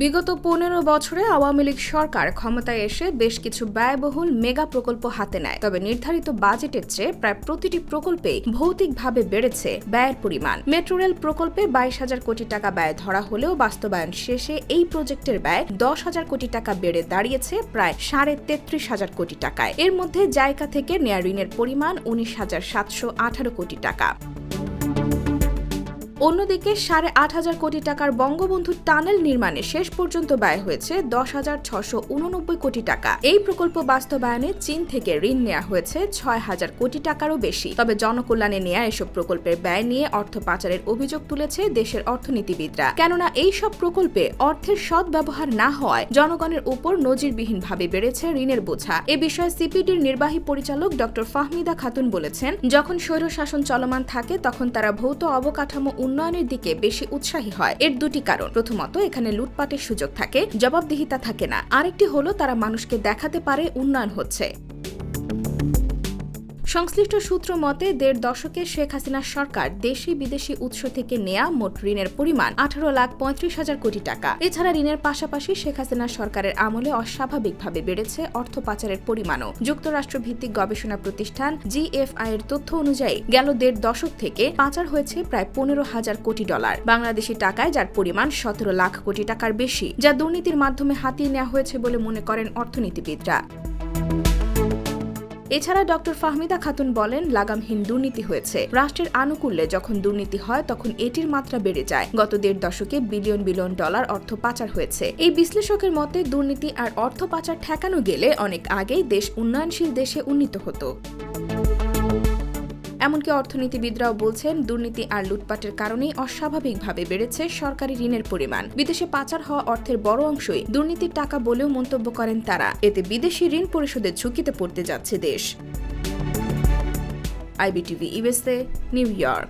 বিগত পনেরো বছরে আওয়ামী লীগ সরকার ক্ষমতায় এসে বেশ কিছু ব্যয়বহুল মেগা প্রকল্প হাতে নেয়। তবে নির্ধারিত বাজেটের চেয়ে প্রায় প্রতিটি প্রকল্পে ভৌতিকভাবে বেড়েছে ব্যয়ের পরিমাণ। মেট্রো রেল প্রকল্পে বাইশ হাজার কোটি টাকা ব্যয় ধরা হলেও বাস্তবায়ন শেষে এই প্রজেক্টের ব্যয় দশ হাজার কোটি টাকা বেড়ে দাঁড়িয়েছে প্রায় সাড়ে তেত্রিশ হাজার কোটি টাকায়। এর মধ্যে জায়গা থেকে নেয়া ঋণের পরিমাণ উনিশ হাজার সাতশো আঠারো কোটি টাকা। অন্যদিকে সাড়ে আট হাজার কোটি টাকার বঙ্গবন্ধু টানেল নির্মাণে শেষ পর্যন্ত ব্যয় হয়েছে দশ হাজার ছশো উননব্বই কোটি টাকা। এই প্রকল্প বাস্তবায়নে চীন থেকে ঋণ নেওয়া হয়েছে ছয় হাজার কোটি টাকারও বেশি। তবে জনকল্যাণে নেওয়া এসব প্রকল্পের ব্যয় নিয়ে অর্থ পাচারের অভিযোগ তুলেছে দেশের অর্থনীতিবিদরা। কেননা এই সব প্রকল্পে অর্থের সৎ ব্যবহার না হওয়ায় জনগণের উপর নজিরবিহীনভাবে বেড়েছে ঋণের বোঝা। এ বিষয়ে সিপিডির নির্বাহী পরিচালক ডক্টর ফাহমিদা খাতুন বলেছেন, যখন স্বৈরশাসন চলমান থাকে, তখন তারা ভৌত অবকাঠামো উন্নয়নের দিকে বেশি উৎসাহী হয়। এর দুটি কারণ। প্রথমত, এখানে লুটপাটের সুযোগ থাকে, জবাবদিহিতা থাকে না। আরেকটি হলো, তারা মানুষকে দেখাতে পারে, উন্নয়ন হচ্ছে। সংশ্লিষ্ট সূত্র মতে, দেড় দশকে শেখ হাসিনার সরকার দেশি বিদেশি উৎস থেকে নেয়া মোট ঋণের পরিমাণ আঠারো লাখ পঁয়ত্রিশ হাজার কোটি টাকা। এছাড়া ঋণের পাশাপাশি শেখ হাসিনার সরকারের আমলে অস্বাভাবিকভাবে বেড়েছে অর্থ পাচারের পরিমাণও। যুক্তরাষ্ট্র ভিত্তিক গবেষণা প্রতিষ্ঠান জিএফআই এর তথ্য অনুযায়ী, গেল দেড় দশক থেকে পাচার হয়েছে প্রায় পনেরো হাজার কোটি ডলার। বাংলাদেশি টাকায় যার পরিমাণ সতেরো লাখ কোটি টাকার বেশি, যা দুর্নীতির মাধ্যমে হাতিয়ে নেওয়া হয়েছে বলে মনে করেন অর্থনীতিবিদরা। এছাড়া ডক্টর ফাহমিদা খাতুন বলেন, লাগামহীন দুর্নীতি হয়েছে। রাষ্ট্রের আনুকূল্যে যখন দুর্নীতি হয়, তখন এটির মাত্রা বেড়ে যায়। গত দেড় দশকে বিলিয়ন বিলিয়ন ডলার অর্থ পাচার হয়েছে। এই বিশ্লেষকের মতে, দুর্নীতি আর অর্থ পাচার ঠেকানো গেলে অনেক আগেই দেশ উন্নয়নশীল দেশে উন্নীত হতো। এমনকি অর্থনীতিবিদরাও বলছেন, দুর্নীতি আর লুটপাটের কারণেই অস্বাভাবিকভাবে বেড়েছে সরকারি ঋণের পরিমাণ। বিদেশে পাচার হওয়া অর্থের বড় অংশই দুর্নীতির টাকা বলেও মন্তব্য করেন তারা। এতে বিদেশি ঋণ পরিশোধের ঝুঁকিতে পড়তে যাচ্ছে দেশ। IBTV USA New York.